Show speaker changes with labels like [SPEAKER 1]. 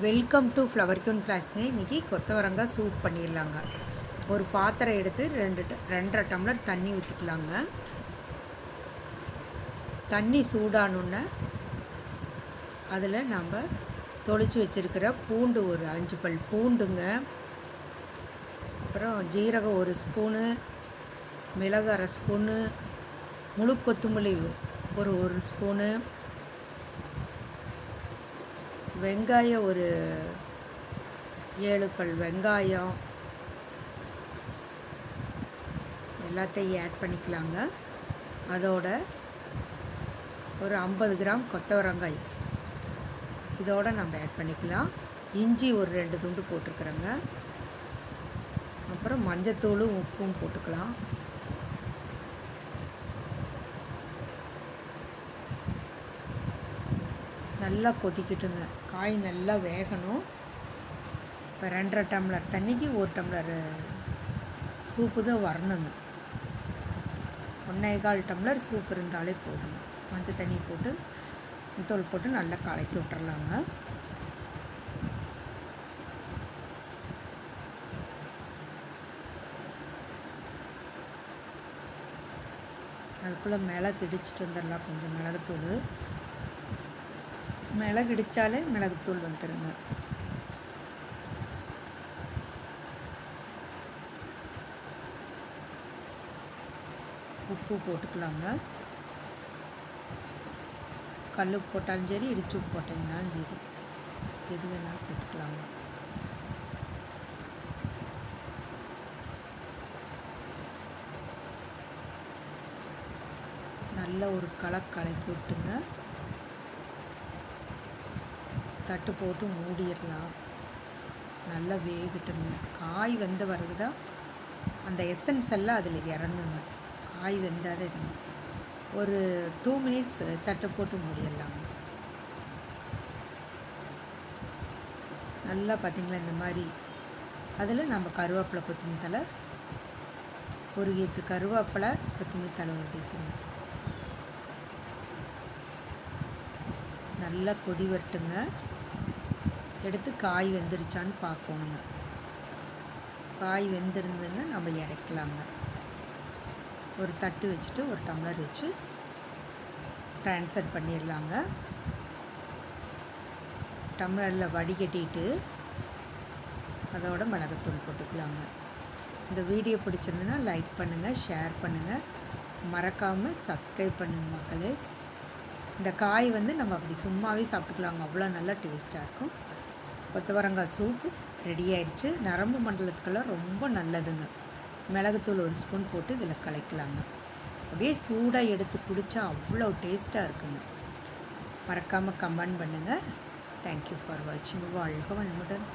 [SPEAKER 1] Welcome to flower queen ஃப்ளாஸ்ங்க இன்றைக்கி கொத்தவரங்காய் சூப் பண்ணிடலாங்க. ஒரு பாத்திரம் எடுத்து ரெண்டு ட- ரெண்டரை டம்ளர் தண்ணி ஊற்றிக்கலாங்க தண்ணி சூடானோன்னே அதில் நம்ம தொளிச்சு வச்சுருக்கிற பூண்டு ஒரு அஞ்சு பல் பூண்டுங்க. அப்புறம் ஜீரகம் ஒரு ஸ்பூனு மிளகு அரை ஸ்பூனு முழு கொத்தமல்லி ஒரு ஒரு ஸ்பூனு வெங்காயம் ஒரு ஏழு பல் வெங்காயம். எல்லாத்தையும் ஆட் பண்ணிக்கலாங்க. அதோட ஒரு ஐம்பது கிராம் கொத்தவரங்காய். இதோட நம்ம ஆட் பண்ணிக்கலாம். இஞ்சி ஒரு ரெண்டு துண்டு போட்டுருக்குறேங்க. அப்புறம் மஞ்சத்தூளும் உப்பும் போட்டுக்கலாம். நல்லா கொதிக்கட்டுங்க. காய் நல்லா வேகணும். இப்போ ரெண்டரை டம்ளர் தண்ணிக்கு ஒரு டம்ளர் சூப்பு தான் வரணுங்க. ஒன்றே கால் டம்ளர் சூப் இருந்தாலே போதுங்க. மஞ்சள் தண்ணி போட்டு தூள் போட்டு நல்லா கலக்கி விட்டுறலாங்க. அதுக்குள்ளே மிளகு இடிச்சிட்டு வந்துடலாம். கொஞ்சம் மிளகுத்தூள். மிளகு இடித்தாலே மிளகுத்தூள் வந்துடுங்க உப்பு போட்டுக்கலாங்க. கல் போட்டாலும் சரி இடிச்சு உப்பு போட்டிங்கனாலும் சரி எது வேணாலும் போட்டுக்கலாங்க. நல்ல ஒரு கலக்கு கலக்கி விட்டுங்க. தட்டு போட்டு மூடிடலாம். நல்லா வேகட்டுங்க. காய் வெந்த பிறகுதான் அந்த எசன்ஸ் எல்லாம் அதில் இறங்குங்க. காய் வெந்தாத இருங்க ஒரு டூ மினிட்ஸ் தட்டு போட்டு மூடிடலாங்க நல்லா பார்த்தீங்களா இந்த மாதிரி? அதில் நம்ம கருவேப்பிலை கொத்தமல்லி தலை ஒரு கீத்து கருவேப்பிலை கொத்தமல்லி தலை ஒரு கீத்துங்க நல்லா கொதி வரட்டுங்க. எடுத்து காய் வெந்துருச்சான்னு பார்க்கணுங்க. காய் வெந்திருந்ததுன்னா நம்ம இறக்கலாங்க. ஒரு தட்டு வச்சுட்டு ஒரு டம்ளர் வச்சு ட்ரான்ஸ்ஃபர் பண்ணிடலாங்க. டம்ளரில் வடிகட்டிட்டு அதோட மிளகுத்தூள் போட்டுக்கலாங்க. இந்த வீடியோ பிடிச்சிருந்ததுன்னா லைக் பண்ணுங்கள் ஷேர் பண்ணுங்கள் மறக்காமல் சப்ஸ்கிரைப் பண்ணுங்கள் மக்களே. இந்த காய் வந்து நம்ம அப்படி சும்மாவே சாப்பிட்டுக்கலாங்க. அவ்வளோ நல்லா டேஸ்ட்டாக இருக்கும். கொத்தவரங்காய் சூப்பு ரெடி ஆயிடுச்சு நரம்பு மண்டலத்துக்கெல்லாம் ரொம்ப நல்லதுங்க. மிளகுத்தூள் ஒரு ஸ்பூன் போட்டு இதில் கலக்கலாங்க. அப்படியே சூடாக எடுத்து குடித்தா அவ்வளோ டேஸ்ட்டாக இருக்குங்க. மறக்காமல் கமெண்ட் பண்ணுங்கள் தேங்க்யூ ஃபார் வாட்சிங் வாழ்க வன்முடன்